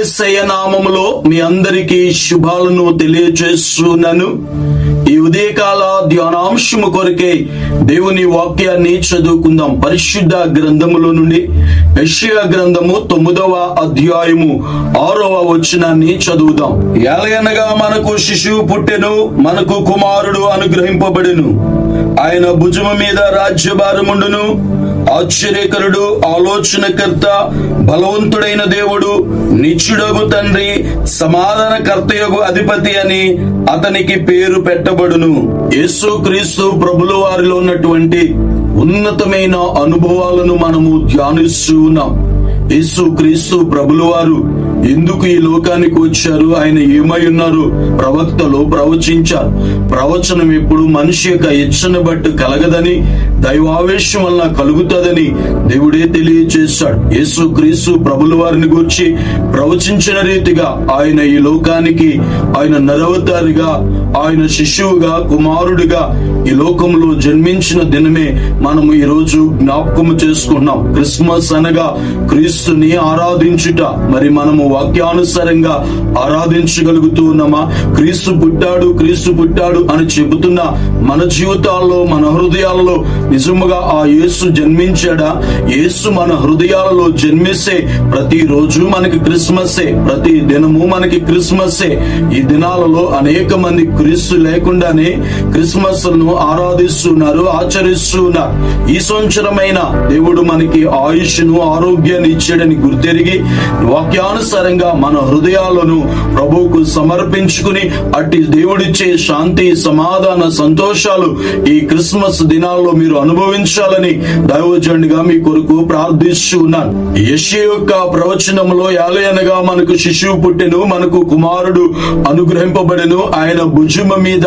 ఏసయ నామములో మీ అందరికీ శుభాలను తెలియజేస్తున్నాను. ఈ ఉదయకాల ధ్యానాంశము కొరకే దేవుని వాక్యాన్ని చదువుకుందాం. పరిశుద్ధ గ్రంథములో నుండి యషియా గ్రంథము తొమ్మిదవ అధ్యాయము ఆరవ వచనాన్ని చదువుదాం. ఎలయనగా మనకు శిశువు పుట్టెను మనకు కుమారుడు అనుగ్రహింపబడెను. ఆయన భుజము మీద రాజ్యభారముండును ఆశ్చర్యకరుడు ఆలోచనకర్త బలవంతుడైన దేవుడు నిత్యుడగు తండ్రి సమాధానకర్తయగు అధిపతి అని అతనికి పేరు పెట్టబడును. యేసు క్రీస్తు ప్రభుల వారిలో ఉన్నటువంటి ఉన్నతమైన అనుభవాలను మనము ధ్యానిస్తూ ఉన్నాం. యేసు క్రీస్తు ప్రభుల వారు ఎందుకు ఈ లోకానికి వచ్చారు? ఆయన ఏమై ఉన్నారు? ప్రవక్తలు ప్రవచించారు. ప్రవచనం ఎప్పుడు మనిషి యొక్క ఇచ్చను బట్టి కలగదని దైవావేశం వలన కలుగుతుందని దేవుడే తెలియజేశాడు. యేసు క్రీస్తు ప్రభుల వారిని గురించి ప్రవచించిన రీతిగా ఆయన ఈ లోకానికి ఆయన నరవతారిగా ఆయన శిశువుగా కుమారుడిగా ఈ లోకంలో జన్మించిన దినమే మనము ఈ రోజు జ్ఞాపకము చేసుకున్నాం. క్రిస్మస్ అనగా క్రీస్తుని ఆరాధించుట. మరి మనము వాక్యానుసారంగా ఆరాధించగలుగుతూ ఉన్నామా క్రీస్తు పుట్టాడు క్రీస్తు పుట్టాడు అని చెబుతున్న మన జీవితాల్లో మన హృదయాలలో నిజముగా ఆ యేసు జన్మించాడా? యేసు మన హృదయాలలో జన్మిస్తే ప్రతి రోజు మనకి క్రిస్మస్సే ప్రతి దినము మనకి క్రిస్మస్సే ఈ దినాలలో అనేక మంది క్రీస్తు లేకుండానే క్రిస్మస్ను ఆరాధిస్తున్నారు ఆచరిస్తున్నారు. ఈ సంవత్సరమైన దేవుడు మనకి ఆయుష్ను ఆరోగ్యాన్ని ఇచ్చాడని గుర్తెరిగి వాక్యానుసారం వాక్యానుసారంగా మన హృదయాలను ప్రభువుకు సమర్పించుకుని అట్టి దేవుడిచ్చే శాంతి సమాధాన సంతోషాలు ఈ క్రిస్మస్ దినాల్లో మీరు అనుభవించాలని దైవజనుడిగా మీ కొరకు ప్రార్థిస్తూ ఉన్నాను. యశ యొక్క ప్రవచనంలో యాలయనగా మనకు శిశువు పుట్టెను మనకు కుమారుడు అనుగ్రహింపబడెను ఆయన భుజమ మీద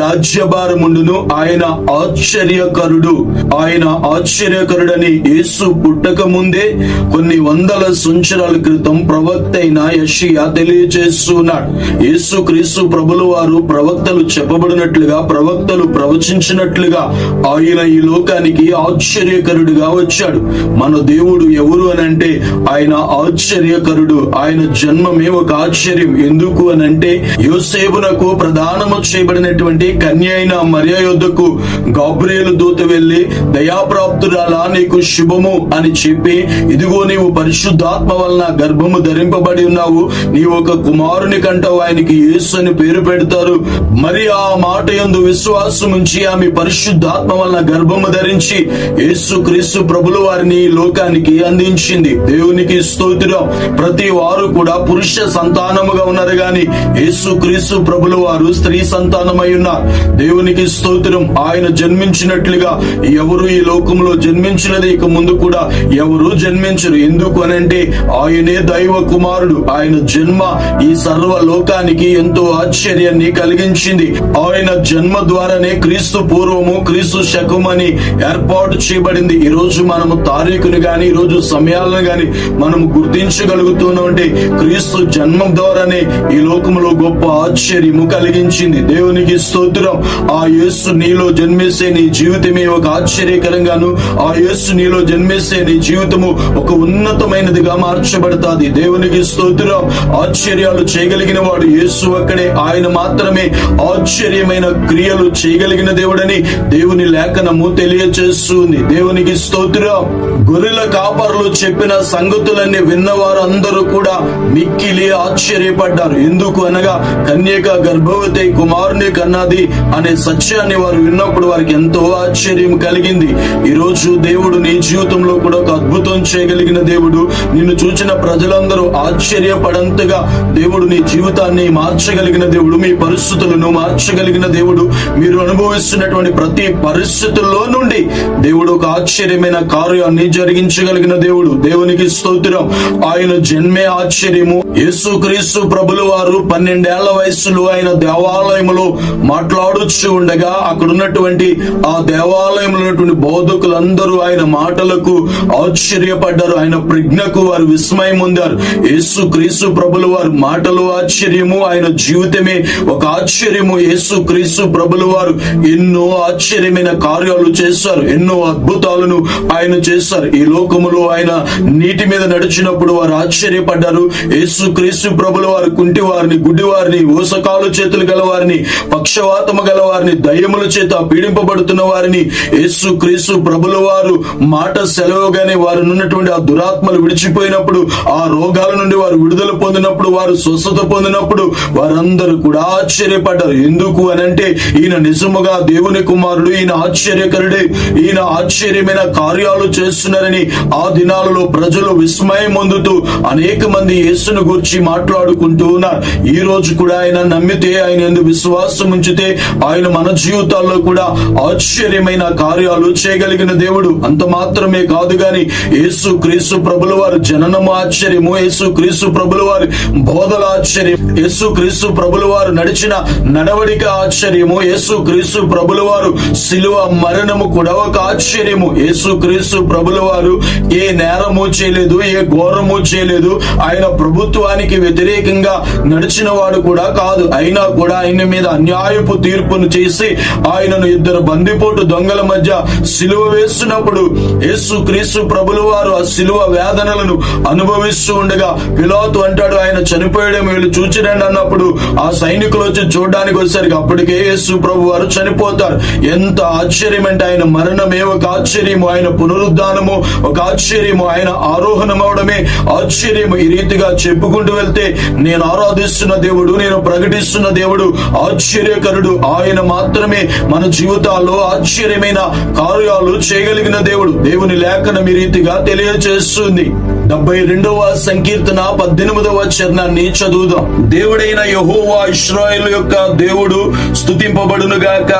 రాజ్యభారముండును ఆయన ఆశ్చర్యకరుడు. ఆయన ఆశ్చర్యకరుడని యేసు పుట్టక ముందే కొన్ని వందల సంవత్సరాల క్రితం ప్రవక్త అయిన యషియా తెలియజేస్తున్నాడు. యేసు క్రీస్తు ప్రభుల వారు ప్రవక్తలు చెప్పబడినట్లుగా ప్రవక్తలు ప్రవచించినట్లుగా ఆయన ఈ లోకానికి ఆశ్చర్యకరుడుగా వచ్చాడు. మన దేవుడు ఎవరు అని అంటే ఆయన ఆశ్చర్యకరుడు. ఆయన జన్మమే ఒక ఆశ్చర్యం. ఎందుకు అని అంటే యోసేపునకు ప్రధానము చేయబడినటువంటి కన్య అయిన మరియ యొద్దకు గాబ్రియేలు దూత వెళ్ళి దయాప్రాప్తురాలా నీకు శుభము అని చెప్పి ఇదిగో నీవు పరిశుద్ధాత్మ వలన గర్భము ధరింపబడి ఉన్నావు. నీ ఒక కుమారుని కంటావు. ఆయనకి యేసు అని పేరు పెడతారు. మరి ఆ మాట యందు విశ్వాసం ఉంచి ఆమె పరిశుద్ధాత్మ వలన గర్భము ధరించి యేసు క్రీస్తు ప్రభుల వారిని లోకానికి అందించింది. దేవునికి స్తోత్రం. ప్రతి వారు కూడా పురుష సంతానముగా ఉన్నారు గాని యేసు క్రీస్తు ప్రభుల వారు స్త్రీ సంతానమై ఉన్నారు. దేవునికి స్తోత్రం. ఆయన జన్మించినట్లుగా ఎవరు ఈ లోకంలో జన్మించినది? ఇక ముందు కూడా ఎవరు జన్మించరు. ఎందుకు అనంటే ఆయనే దైవ కుమార్ కుమారుడు. ఆయన జన్మ ఈ సర్వ లోకానికి ఎంతో ఆశ్చర్యాన్ని కలిగించింది. ఆయన జన్మ ద్వారానే క్రీస్తు పూర్వము క్రీస్తు శకమని ఏర్పాటు చేయబడింది. ఈ రోజు మనము తారీఖును గాని ఈ రోజు సమయాలను గాని మనము గుర్తించగలుగుతున్నాం అంటే క్రీస్తు జన్మం ద్వారానే ఈ లోకంలో గొప్ప ఆశ్చర్యము కలిగించింది. దేవునికి స్తోత్రం. ఆ యేసు నీలో జన్మిస్తే నీ జీవితమే ఒక ఆశ్చర్యకరంగాను ఆ యేసు నీలో జన్మిస్తే నీ జీవితము ఒక ఉన్నతమైనదిగా మార్చబడుతుంది. దేవునికి స్తోత్రం. ఆశ్చర్యాలు చేయగలిగిన వాడు యేసు అక్కడే. ఆయన మాత్రమే ఆశ్చర్యమైన క్రియలు చేయగలిగిన దేవుడని దేవుని లేఖనము తెలియచేస్తుంది. దేవునికి స్తోత్రం. గొర్రెల కాపర్లు చెప్పిన సంగతులన్నీ విన్నవారు అందరూ కూడా మిక్కిలి ఆశ్చర్యపడ్డారు. ఎందుకు అనగా కన్యక గర్భవతి కుమారుని కన్నది అనే సత్యాన్ని వారు విన్నప్పుడు వారికి ఎంతో ఆశ్చర్యం కలిగింది. ఈరోజు దేవుడు నీ జీవితంలో కూడా ఒక అద్భుతం చేయగలిగిన దేవుడు. నిన్ను చూచిన ప్రజలందరూ ఆశ్చర్యపడంతగా దేవుడు నీ జీవితాన్ని మార్చగలిగిన దేవుడు మీ పరిస్థితులను మార్చగలిగిన దేవుడు. మీరు అనుభవిస్తున్నటువంటి ప్రతి పరిస్థితుల్లో నుండి దేవుడు ఒక ఆశ్చర్యమైన కార్యాన్ని జరిగించగలిగిన దేవుడు. దేవునికి స్తోత్రం. ఆయన జన్మే ఆశ్చర్యము. యేసు క్రీస్తు ప్రభులు వారు పన్నెండేళ్ళ వయసులో ఆయన దేవాలయములో మాట్లాడుచు ఉండగా అక్కడ ఉన్నటువంటి ఆ దేవాలయంలో ఉన్నటువంటి బోధకులందరూ ఆయన మాటలకు ఆశ్చర్యపడ్డారు. ఆయన ప్రజ్ఞకు వారు విస్మయం పొందారు. యేసు క్రీస్తు ప్రభుల వారు మాటలు ఆశ్చర్యము ఆయన జీవితమే. ఒక ఆశ్చర్యము యేసు క్రీస్తు ప్రభుల వారు ఎన్నో ఆశ్చర్యమైన కార్యాలు చేశారు ఎన్నో అద్భుతాలను ఆయన చేశారు. ఈ లోకములో ఆయన నీటి మీద నడిచినప్పుడు వారు ఆశ్చర్యపడ్డారు. యేసు క్రీస్తు ప్రభుల వారు కుంటి వారిని గుడ్డి వారిని ఓసకాలు చేతులు గల వారిని పక్షవాతము గల వారిని దయ్యముల చేత పీడింపబడుతున్న వారిని యేసు క్రీస్తు ప్రభుల వారు మాట సెలవుగానే వారు ఉన్నటువంటి ఆ దురాత్మలు విడిచిపోయినప్పుడు ఆ రోగాలను నుండి వారు విడుదల పొందినప్పుడు వారు స్వస్థత పొందినప్పుడు వారందరూ కూడా ఆశ్చర్యపడ్డారు. ఎందుకు అని అంటే ఈయన నిజముగా దేవుని కుమారుడు ఈయన ఆశ్చర్యకరుడే ఈయన ఆశ్చర్యమైన కార్యాలు చేస్తున్నారని ఆ దినాలలో ప్రజలు విస్మయం పొందుతూ అనేక మంది యేసును గురించి మాట్లాడుకుంటూ ఉన్నారు. ఈ రోజు కూడా ఆయన నమ్మితే ఆయన ఎందుకు విశ్వాసం ఉంచితే ఆయన మన జీవితాల్లో కూడా ఆశ్చర్యమైన కార్యాలు చేయగలిగిన దేవుడు. అంత మాత్రమే కాదు గాని యేసు క్రీస్తు ప్రభుల వారు జననము ఆశ్చర్యము యేసు క్రీస్తు ప్రభుల వారి బోధల ఆశ్చర్యం. యేసు క్రీస్తు ప్రభుల వారు నడిచిన నడవడిక ఆశ్చర్యము. యేసు క్రీస్తు ప్రభుల వారు శిలువ మరణము కూడా ఒక ఆశ్చర్యము. యేసు క్రీస్తు ప్రభుల వారు ఏ నేరము చేయలేదు ఏ ఘోరము చేయలేదు. ఆయన ప్రభుత్వానికి వ్యతిరేకంగా నడిచిన వాడు కూడా కాదు. అయినా కూడా ఆయన మీద అన్యాయపు తీర్పును చేసి ఆయనను ఇద్దరు బందిపోటు దొంగల మధ్య సిలువ వేస్తున్నప్పుడు యేసు క్రీస్తు ప్రభుల వారు ఆ సిలువ వేదనలను అనుభవిస్తూ ఉండగా పిలాతు అంటాడు ఆయన చనిపోయడం వీళ్ళు చూచిరండి అన్నప్పుడు ఆ సైనికులు వచ్చి చూడడానికి వచ్చేసరికి అప్పటికే యేసు ప్రభు వారు చనిపోతారు. ఎంత ఆశ్చర్యం అంటే ఆయన మరణమే ఒక ఆశ్చర్యము ఆయన పునరుద్ధానము ఒక ఆశ్చర్యము ఆయన ఆరోహణం అవడమే ఆశ్చర్యము. ఈ రీతిగా చెప్పుకుంటూ వెళ్తే నేను ఆరాధిస్తున్న దేవుడు నేను ప్రకటిస్తున్న దేవుడు ఆశ్చర్యకరుడు. ఆయన మాత్రమే మన జీవితాల్లో ఆశ్చర్యమైన కార్యాలు చేయగలిగిన దేవుడు. దేవుని లేఖనం ఈ రీతిగా తెలియజేస్తుంది డెబ్బై రెండవ సంకీర్తన పద్దెనిమిదవ చరణాన్ని చదువుదాం. దేవుడైన యహోవా ఇస్రాయల్ యొక్క దేవుడు స్థుతింపబడును గాక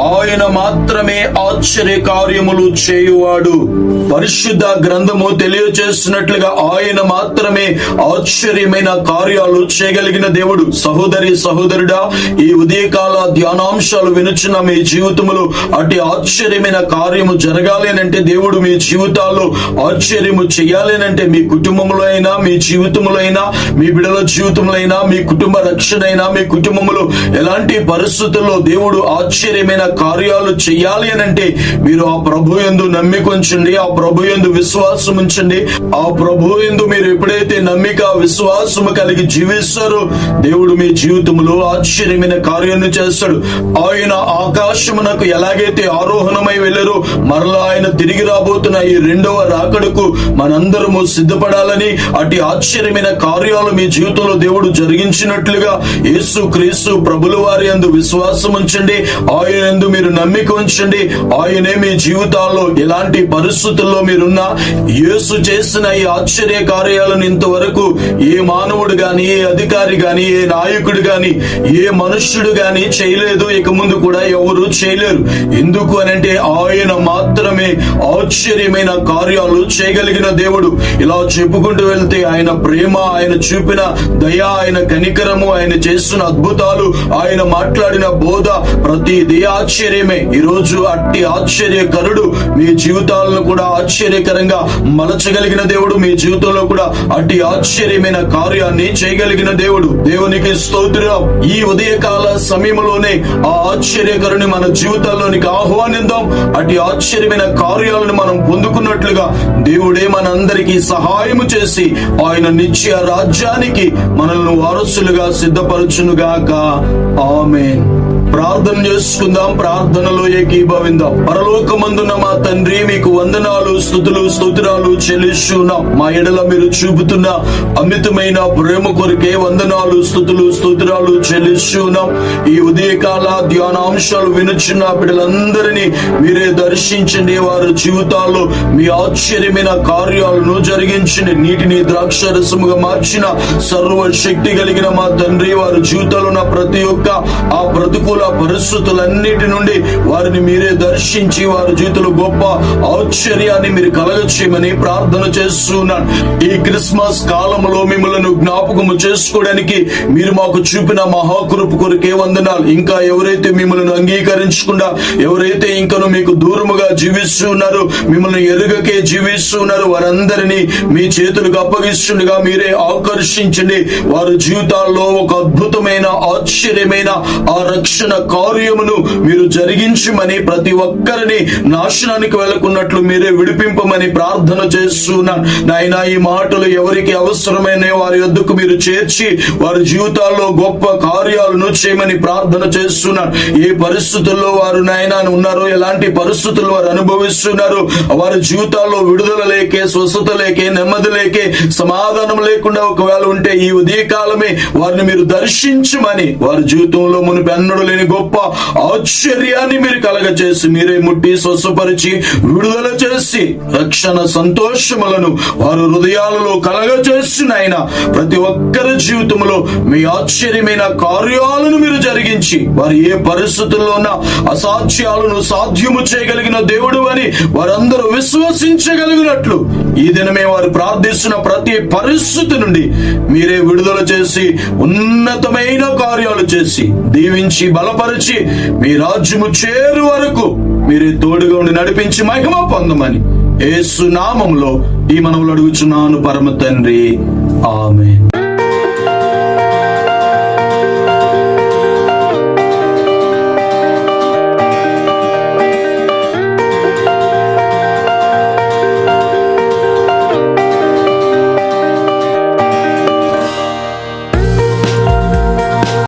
ఆయన మాత్రమే ఆశ్చర్య కార్యములు చేయువాడు. పరిశుద్ధ గ్రంథము తెలియచేస్తున్నట్లుగా ఆయన మాత్రమే ఆశ్చర్యమైన కార్యాలు చేయగలిగిన దేవుడు. సహోదరి సహోదరుడా ఈ ఉదయకాల ధ్యానాంశాలు వినుచున్న మీ జీవితములో అటు ఆశ్చర్యమైన కార్యము జరగాలి అంటే దేవుడు మీ జీవితాల్లో ఆశ్చర్యము చేయాలి అంటే మీ కుటుంబంలో అయినా మీ జీవితంలో అయినా మీ బిడల జీవితంలో అయినా మీ కుటుంబ రక్షణ అయినా మీ కుటుంబంలో ఎలాంటి పరిస్థితుల్లో దేవుడు ఆశ్చర్యమైన కార్యాలు చేయాలి అని అంటే మీరు ఆ ప్రభు ఎందు నమ్మిక ఉంచండి ఆ ప్రభు ఎందు విశ్వాసం ఉంచండి ఆ ప్రభు ఎందు మీరు ఎప్పుడైతే నమ్మిక విశ్వాసము కలిగి జీవిస్తారో దేవుడు మీ జీవితంలో ఆశ్చర్యమైన కార్యాన్ని చేస్తాడు. ఆయన ఆకాశమునకు ఎలాగైతే ఆరోహణమై వెళ్ళారో మరలా ఆయన తిరిగి రాబోతున్న ఈ రెండవ రాకడకు మనందరము సిద్ధపడాలని అటు ఆశ్చర్యమైన కార్యాలు మీ జీవితంలో దేవుడు జరిగించినట్లుగా యేసు క్రీస్తు ప్రభుల వారి అందు విశ్వాసం ఉంచండి. ఆయన మీరు నమ్మిక ఉంచండి. ఆయనే మీ జీవితాల్లో ఎలాంటి పరిస్థితుల్లో మీరున్నా యేసు చేసిన ఈ ఆశ్చర్య కార్యాలను ఇంతవరకు ఏ మానవుడు గాని ఏ అధికారి గాని ఏ నాయకుడు గాని ఏ మనుష్యుడు గాని చేయలేదు. ఇక ముందు కూడా ఎవరు చేయలేరు. ఎందుకు అనంటే ఆయన మాత్రమే ఆశ్చర్యమైన కార్యాలు చేయగలిగిన దేవుడు. ఇలా చెప్పుకుంటూ వెళ్తే ఆయన ఆయన ప్రేమ ఆయన చూపిన దయ ఆయన కనికరము ఆయన చేస్తున్న అద్భుతాలు ఆయన మాట్లాడిన బోధ ప్రతి ప్రతిది ఆశ్చర్యమే. ఈరోజు అట్టి ఆశ్చర్యకరుడు మీ జీవితాలను కూడా ఆశ్చర్యకరంగా మలచగలిగిన దేవుడు. మీ జీవితంలో కూడా అట్టి ఆశ్చర్యమైన కార్యాన్ని చేయగలిగిన దేవుడు. దేవునికి స్తోత్రం. ఈ ఉదయకాల సమయంలోనే ఆ ఆశ్చర్యకరుని మన జీవితాల్లోనికి ఆహ్వానిద్దాం. అటు ఆశ్చర్యమైన కార్యాలను మనం పొందుకున్నట్లుగా దేవుడే మనందరికీ సహాయము చేసి ఆ ఆయన నిత్య రాజ్యానికి మనల్ని వారసులుగా సిద్ధపరచునుగాక. ఆమెన్. ప్రార్థన చేసుకుందాం ప్రార్థనలో ఏకీభవిందాం. పరలోకమందున మా తండ్రి మీకు వందనాలు స్థుతులు స్తోత్రాలు చెల్లిస్తున్నాం. మా ఎడల మీరు చూపుతున్న అమితమైన ప్రేమ కొరికే వందనాలు స్థుతులు స్తోత్రాలు చెల్లిస్తున్నాం. ఈ ఉదయకాల ధ్యానాంశాలు వినుచున్న బిడ్డలందరినీ మీరే దర్శించండి. వారి జీవితాల్లో మీ ఆశ్చర్యమైన కార్యాలను జరిగించండి. నీటిని ద్రాక్ష రసముగా మార్చిన సర్వ శక్తి కలిగిన మా తండ్రి వారి జీవితాల్లో ఉన్న ప్రతి ఒక్క ఆ ప్రతికూల ప్రతికూల పరిస్థితులన్నిటి నుండి వారిని మీరే దర్శించి వారి జీవితంలో గొప్ప ఆశ్చర్యాన్ని మీరు కలగచేయమని ప్రార్థన చేస్తున్నాను. ఈ క్రిస్మస్ కాలంలో మిమ్మల్ని జ్ఞాపకము చేసుకోవడానికి మీరు మాకు చూపిన మహాకృప కొరకే వందనాలు. ఇంకా ఎవరైతే మిమ్మల్ని అంగీకరించకుండా ఎవరైతే ఇంకను మీకు దూరముగా జీవిస్తున్నారు మిమ్మల్ని ఎరుగకే జీవిస్తున్నారు వారందరినీ మీ చేతులకు అప్పగిస్తుండగా మీరే ఆకర్షించండి. వారి జీవితాల్లో ఒక అద్భుతమైన ఆశ్చర్యమైన ఆ రక్షణ కార్యమును మీరు జరిగించమని ప్రతి ఒక్కరిని నాశనానికి వెళ్ళకున్నట్లు మీరే విడిపింపమని ప్రార్థన చేస్తున్నాను నాయన ఈ మాటలు ఎవరికి అవసరమైన వారి యొద్దకు మీరు చేర్చి వారి జీవితాల్లో గొప్ప కార్యాలను చేయమని ప్రార్థన చేస్తున్నాను ఏ పరిస్థితుల్లో వారు నాయన ఉన్నారో ఎలాంటి పరిస్థితులు వారు అనుభవిస్తున్నారు వారి జీవితాల్లో విడుదల లేకే స్వస్థత లేకే నెమ్మది లేకే సమాధానం లేకుండా ఒకవేళ ఉంటే ఈ ఉదయకాలమే వారిని మీరు దర్శించమని వారి జీవితంలో మునిపెన్నడు లేని లేని గొప్ప ఆశ్చర్యాన్ని మీరు కలగచేసి మీరే ముట్టి స్వస్థపరిచి విడుదల చేసి రక్షణ సంతోషములను వారి హృదయాలలో కలగ నాయన ప్రతి ఒక్కరి జీవితంలో మీ ఆశ్చర్యమైన కార్యాలను మీరు జరిగించి వారు ఏ పరిస్థితుల్లో ఉన్న అసాధ్యాలను సాధ్యము చేయగలిగిన దేవుడు అని వారందరూ విశ్వసించగలిగినట్లు. ఈ దినమే వారు ప్రార్థిస్తున్న ప్రతి పరిస్థితి నుండి మీరే విడుదల చేసి ఉన్నతమైన కార్యాలు చేసి దీవించి బలపరిచి మీ రాజ్యము చేరు వరకు మీరే తోడుగా ఉండి నడిపించి మహిమ పొందమని ఏసునామంలో ఈ మనవులు అడుగుచున్నాను పరమ తండ్రి. ఆమె